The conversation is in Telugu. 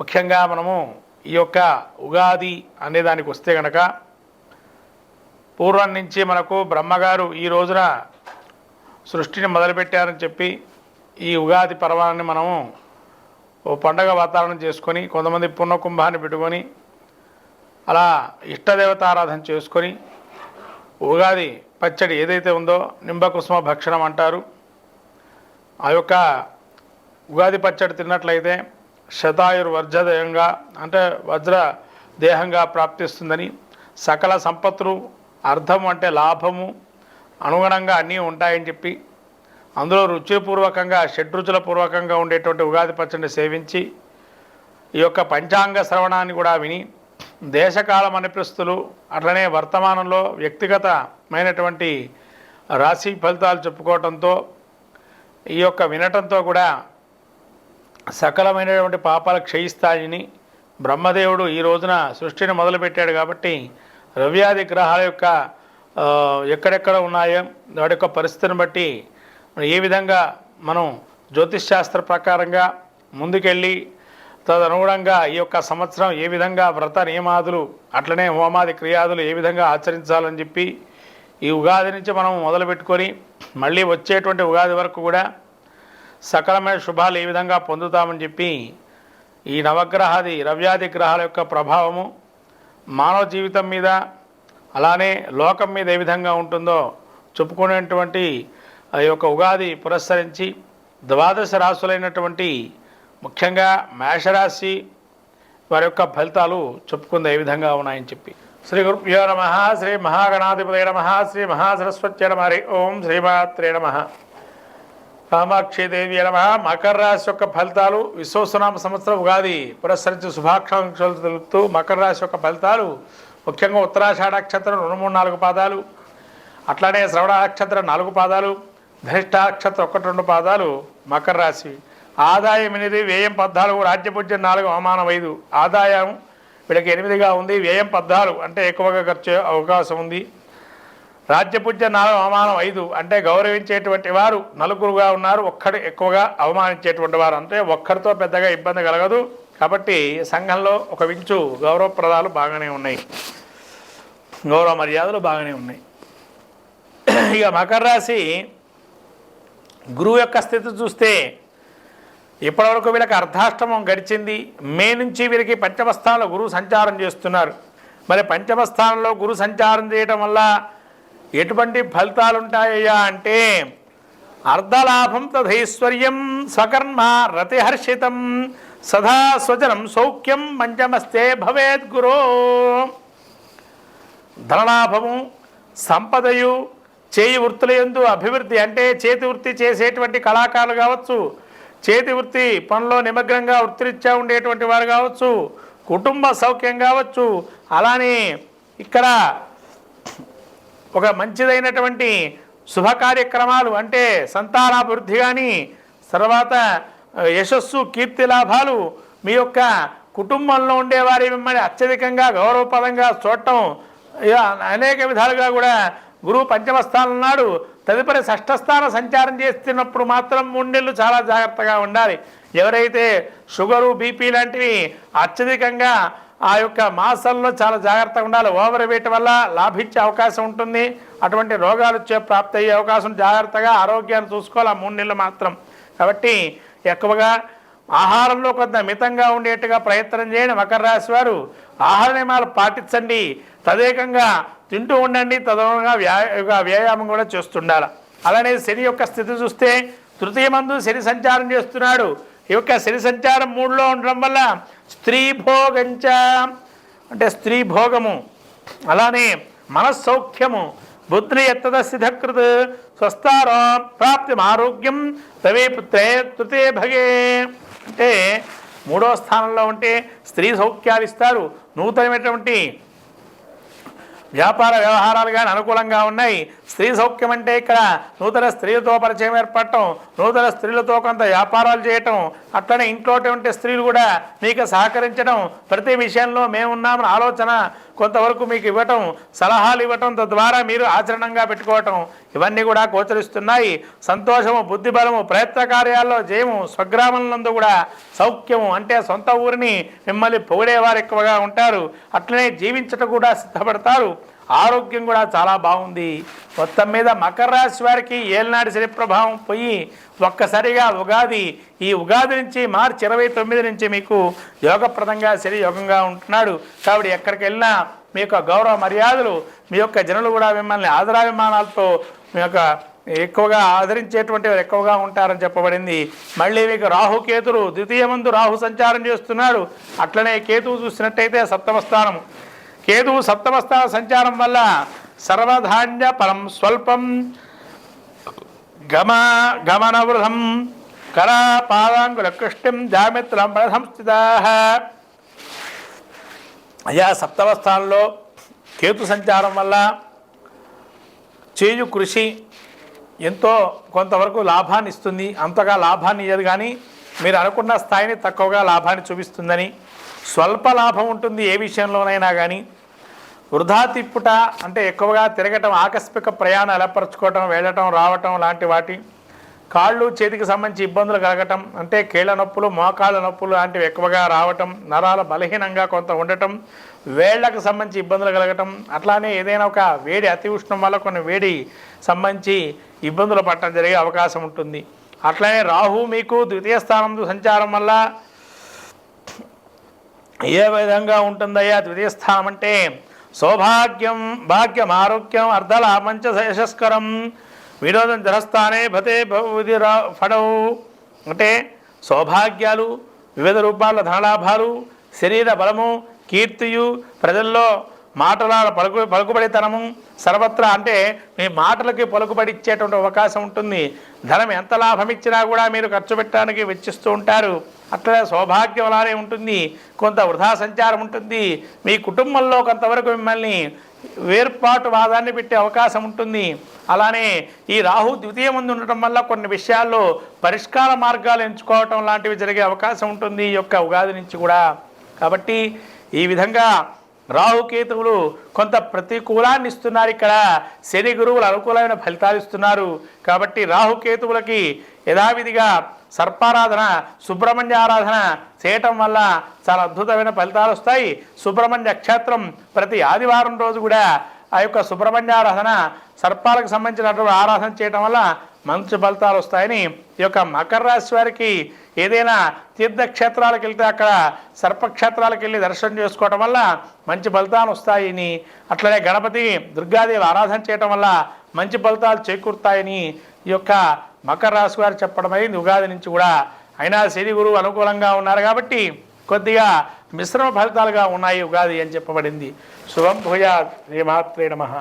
ముఖ్యంగా మనము ఈ యొక్క ఉగాది అనే దానికి వస్తే గనక పూర్వం నుంచి మనకు బ్రహ్మగారు ఈ రోజున సృష్టిని మొదలుపెట్టారని చెప్పి ఈ ఉగాది పర్వాన్ని మనము ఓ పండగ వాతావరణం చేసుకొని కొంతమంది పుణ్యకుంభాన్ని పెట్టుకొని అలా ఇష్టదేవతారాధన చేసుకొని ఉగాది పచ్చడి ఏదైతే ఉందో నింబకుసుమ భక్షణం అంటారు. ఆ యొక్క ఉగాది పచ్చడి తిన్నట్లయితే శతాయుర్ వర్జదేయంగా అంటే వజ్ర దేహంగా ప్రాప్తిస్తుందని సకల సంపత్తులు అర్థం అంటే లాభము అనుగుణంగా అన్నీ ఉంటాయని చెప్పి అందులో రుచిపూర్వకంగా షడ్రుచుల పూర్వకంగా ఉండేటువంటి ఉగాది పచ్చడిని సేవించి ఈ యొక్క పంచాంగ శ్రవణాన్ని కూడా విని దేశకాల మనిపిస్తులు అట్లనే వర్తమానంలో వ్యక్తిగతమైనటువంటి రాశి ఫలితాలు చెప్పుకోవటంతో ఈ యొక్క వినటంతో కూడా సకలమైనటువంటి పాపాలు క్షయిస్తాయని బ్రహ్మదేవుడు ఈ రోజున సృష్టిని మొదలుపెట్టాడు కాబట్టి రవ్యాది గ్రహాల యొక్క ఎక్కడెక్కడ ఉన్నాయో వాటి యొక్క పరిస్థితిని బట్టి ఏ విధంగా మనం జ్యోతిష్ శాస్త్ర ప్రకారంగా ముందుకెళ్ళి తదనుగుణంగా ఈ యొక్క సంవత్సరం ఏ విధంగా వ్రత నియమాదులు అట్లనే హోమాది క్రియాదులు ఏ విధంగా ఆచరించాలని చెప్పి ఈ ఉగాది నుంచి మనం మొదలుపెట్టుకొని మళ్ళీ వచ్చేటువంటి ఉగాది వరకు కూడా సకలమైన శుభాలు ఏ విధంగా పొందుతామని చెప్పి ఈ నవగ్రహాది రవ్యాది గ్రహాల యొక్క ప్రభావము మానవ జీవితం మీద అలానే లోకం మీద ఏ విధంగా ఉంటుందో చెప్పుకునేటువంటి ఆ యొక్క ఉగాది పురస్కరించి ద్వాదశ రాశులైనటువంటి ముఖ్యంగా మేషరాశి వారి యొక్క ఫలితాలు చెప్పుకుంది ఏ విధంగా ఉన్నాయని చెప్పి. శ్రీ గురుభ్యో నమ శ్రీ మహాగణాధిపతి నమ శ్రీ మహాసరస్వత్య నమ హరి ఓం శ్రీమాత్రే నమ. కామాక్షిదేవి నమ. మకర రాశి యొక్క ఫలితాలు విశ్వసనామ సంవత్సరం ఉగాది పురస్కరించి శుభాకాంక్షలు తెలుపుతూ మకర రాశి యొక్క ఫలితాలు ముఖ్యంగా ఉత్తరాషాఢ నక్షత్రం రెండు మూడు నాలుగు పాదాలు అట్లానే శ్రవణ నక్షత్రం నాలుగు పాదాలు ధనిష్ట నక్షత్రం ఒకటి రెండు పాదాలు మకర రాశి ఆదాయం ఎనిమిది వ్యయం పద్నాలుగు రాజ్యపూజ్యం నాలుగు అవమానం ఐదు. ఆదాయం వీళ్ళకి ఎనిమిదిగా ఉంది వ్యయం పద్నాలుగు అంటే ఎక్కువగా ఖర్చు అవకాశం ఉంది. రాజ్యపూజ్య నాలుగు అవమానం ఐదు అంటే గౌరవించేటువంటి వారు నలుగురుగా ఉన్నారు ఒక్కడు ఎక్కువగా అవమానించేటువంటి వారు. అంటే ఒక్కరితో పెద్దగా ఇబ్బంది కలగదు. కాబట్టి సంఘంలో ఒక వించు గౌరవప్రదాలు బాగానే ఉన్నాయి. గౌరవ మర్యాదలు బాగానే ఉన్నాయి. ఇక మకర రాశి గురువు యొక్క స్థితి చూస్తే ఇప్పటివరకు వీళ్ళకి అర్ధాష్టమం గడిచింది. మే నుంచి వీరికి పంచమస్థానంలో గురువు సంచారం చేస్తున్నారు. మరి పంచమస్థానంలో గురు సంచారం చేయటం వల్ల ఎటువంటి ఫలితాలు ఉంటాయ్యా అంటే అర్ధలాభం తథైశ్వర్యం స్వకర్మ రతిహర్షితం సదా స్వజనం సౌఖ్యం మంచమస్తే భవేద్ గురో. ధనలాభము సంపదయు చేయి వృత్తుల యందు అభివృద్ధి అంటే చేతి వృత్తి చేసేటువంటి కళాకారులు కావచ్చు చేతి వృత్తి పనిలో నిమగ్నంగా వృత్తిరీత్యా ఉండేటువంటి వారు కావచ్చు కుటుంబ సౌఖ్యం కావచ్చు అలానే ఇక్కడ ఒక మంచిదైనటువంటి శుభ కార్యక్రమాలు అంటే సంతానాభివృద్ధి కానీ తర్వాత యశస్సు కీర్తి లాభాలు మీ యొక్క కుటుంబంలో ఉండేవారి మిమ్మల్ని అత్యధికంగా గౌరవపదంగా చూడటం ఇలా అనేక విధాలుగా కూడా గురువు పంచమ స్థానం నాడు తదుపరి షష్ఠస్థాన సంచారం చేస్తున్నప్పుడు మాత్రం మూడు చాలా జాగ్రత్తగా ఉండాలి. ఎవరైతే షుగరు బీపీ లాంటివి అత్యధికంగా ఆ యొక్క మాసంలో చాలా జాగ్రత్తగా ఉండాలి. ఓవర్ వెయిట్ వల్ల లాభించే అవకాశం ఉంటుంది. అటువంటి రోగాలు వచ్చే ప్రాప్తి అయ్యే అవకాశం జాగ్రత్తగా ఆరోగ్యాన్ని చూసుకోవాలి. ఆ మూడు నెలలు మాత్రం. కాబట్టి ఎక్కువగా ఆహారంలో కొంత మితంగా ఉండేట్టుగా ప్రయత్నం చేయండి. మకర రాశి వారు ఆహార నియమాలు పాటించండి. తదేకంగా తింటూ ఉండండి. తదనుగుణంగా వ్యా వ్యాయామం కూడా చేస్తుండాలి. అలానే శని యొక్క స్థితి చూస్తే తృతీయ మందు శని సంచారం చేస్తున్నాడు. ఈ యొక్క శని సంచారం మూడులో ఉండడం వల్ల స్త్రీ భోగంచ అంటే స్త్రీ భోగము అలానే మనస్సౌఖ్యము బుద్ధిని ఎత్తద సిద్ధకృత్ స్వస్థారో ప్రాప్తి ఆరోగ్యం తవే పుత్రే తృతీయ భగే. అంటే మూడో స్థానంలో ఉంటే స్త్రీ సౌఖ్యాలు ఇస్తారు. నూతనమైనటువంటి వ్యాపార వ్యవహారాలు కానీ అనుకూలంగా ఉన్నాయి. స్త్రీ సౌఖ్యం అంటే ఇక్కడ నూతన స్త్రీలతో పరిచయం ఏర్పడటం నూతన స్త్రీలతో కొంత వ్యాపారాలు చేయటం అట్లనే ఇంట్లో ఉంటే స్త్రీలు కూడా మీకు సహకరించడం ప్రతి విషయంలో మేమున్నామని ఆలోచన కొంతవరకు మీకు ఇవ్వటం సలహాలు ఇవ్వటం తద్వారా మీరు ఆచరణంగా పెట్టుకోవటం ఇవన్నీ కూడా గోచరిస్తున్నాయి. సంతోషము బుద్ధిబలము ప్రయత్న కార్యాల్లో జయము స్వగ్రామంలో కూడా సౌఖ్యము అంటే సొంత ఊరిని మిమ్మల్ని పొగిడేవారు ఎక్కువగా ఉంటారు. అట్లనే జీవించటం కూడా సిద్ధపడతారు. ఆరోగ్యం కూడా చాలా బాగుంది. మొత్తం మీద మకర రాశి వారికి ఏలనాటి శని ప్రభావం పోయి ఒక్కసారిగా ఉగాది ఈ ఉగాది నుంచి మార్చి ఇరవై తొమ్మిది నుంచి మీకు యోగప్రదంగా శని యోగంగా ఉంటున్నాడు. కాబట్టి ఎక్కడికి వెళ్ళినా మీ యొక్క గౌరవ మర్యాదలు మీ యొక్క జనులు కూడా మిమ్మల్ని ఆదరాభిమానాలతో మీ యొక్క ఎక్కువగా ఆదరించేటువంటి వారు ఎక్కువగా ఉంటారని చెప్పబడింది. మళ్ళీ మీకు రాహు కేతులు ద్వితీయ మందు రాహు సంచారం చేస్తున్నాడు. అట్లనే కేతువు చూసినట్టయితే సప్తమ స్థానం కేతువు సప్తమస్థాన సంచారం వల్ల సర్వధాన్య పరం స్వల్పం గమ గమనవృధం కళా పాదాంగుల కృష్ణం జామిత్రం సంస్థితా అయా సప్తమస్థానంలో కేతు సంచారం వల్ల చేయు కృషి ఎంతో కొంతవరకు లాభాన్ని ఇస్తుంది. అంతగా లాభాన్ని ఇయ్యదు కానీ మీరు అనుకున్న స్థాయిని తక్కువగా లాభాన్ని చూపిస్తుందని. స్వల్ప లాభం ఉంటుంది ఏ విషయంలోనైనా కానీ. వృధా తిప్పుట అంటే ఎక్కువగా తిరగటం ఆకస్మిక ప్రయాణం ఏర్పరచుకోవటం వెళ్ళటం రావటం లాంటి వాటి కాళ్ళు చేతికి సంబంధించి ఇబ్బందులు కలగటం అంటే కీళ్ళ నొప్పులు మోకాళ్ళ నొప్పులు లాంటివి ఎక్కువగా రావటం నరాల బలహీనంగా కొంత ఉండటం వేళ్ళకు సంబంధించి ఇబ్బందులు కలగటం అట్లానే ఏదైనా ఒక వేడి అతి ఉష్ణం వల్ల కొన్ని వేడి సంబంధించి ఇబ్బందులు పడటం జరిగే అవకాశం ఉంటుంది. అట్లనే రాహు మీకు ద్వితీయ స్థానంలో సంచారం వల్ల ఏ విధంగా ఉంటుందయ్యా? ద్వితీయ స్థానం అంటే సౌభాగ్యం భాగ్యం ఆరోగ్యం అర్ధలాభంచ యశస్కరం వినోదం జలస్థానే భతే భవిధి ఫడవు అంటే సౌభాగ్యాలు వివిధ రూపాల ధనలాభాలు శరీర బలము కీర్తియు ప్రజల్లో మాటల పలుకు పలుకుబడితనము సర్వత్రా అంటే మీ మాటలకి పలుకుబడి ఇచ్చేటువంటి అవకాశం ఉంటుంది. ధనం ఎంత లాభం ఇచ్చినా కూడా మీరు ఖర్చు పెట్టడానికి వెచ్చిస్తూ ఉంటారు. అట్లా సౌభాగ్యం అలానే ఉంటుంది. కొంత వృధా సంచారం ఉంటుంది. మీ కుటుంబంలో కొంతవరకు మిమ్మల్ని వేర్పాటు వాదాన్ని పెట్టే అవకాశం ఉంటుంది. అలానే ఈ రాహు ద్వితీయ ముందు ఉండటం వల్ల కొన్ని విషయాల్లో పరిష్కార మార్గాలు ఎంచుకోవటం లాంటివి జరిగే అవకాశం ఉంటుంది ఈ యొక్క ఉగాది నుంచి కూడా. కాబట్టి ఈ విధంగా రాహుకేతువులు కొంత ప్రతికూలాన్ని ఇస్తున్నారు ఇక్కడ. శని గురువులు అనుకూలమైన ఫలితాలు ఇస్తున్నారు. కాబట్టి రాహుకేతువులకి యథావిధిగా సర్పారాధన సుబ్రహ్మణ్య ఆరాధన చేయటం వల్ల చాలా అద్భుతమైన ఫలితాలు వస్తాయి. సుబ్రహ్మణ్య క్షేత్రం ప్రతి ఆదివారం రోజు కూడా ఆ యొక్క సుబ్రహ్మణ్య ఆరాధన సర్పాలకు సంబంధించినటువంటి ఆరాధన చేయటం వల్ల మంచి ఫలితాలు వస్తాయని ఈ యొక్క మకర రాశి వారికి ఏదైనా తీర్థక్షేత్రాలకు వెళ్తే అక్కడ సర్పక్షేత్రాలకు వెళ్ళి దర్శనం చేసుకోవటం వల్ల మంచి ఫలితాలు వస్తాయని అట్లనే గణపతి దుర్గాదేవి ఆరాధన చేయటం వల్ల మంచి ఫలితాలు చేకూరుతాయని ఈ యొక్క మకర రాశి వారు చెప్పడం అయింది. ఉగాది నుంచి కూడా అయినా శని గురువు అనుకూలంగా ఉన్నారు కాబట్టి కొద్దిగా మిశ్రమ ఫలితాలుగా ఉన్నాయి ఉగాది అని చెప్పబడింది. శుభం భూయా శ్రీమాత్రే నమ.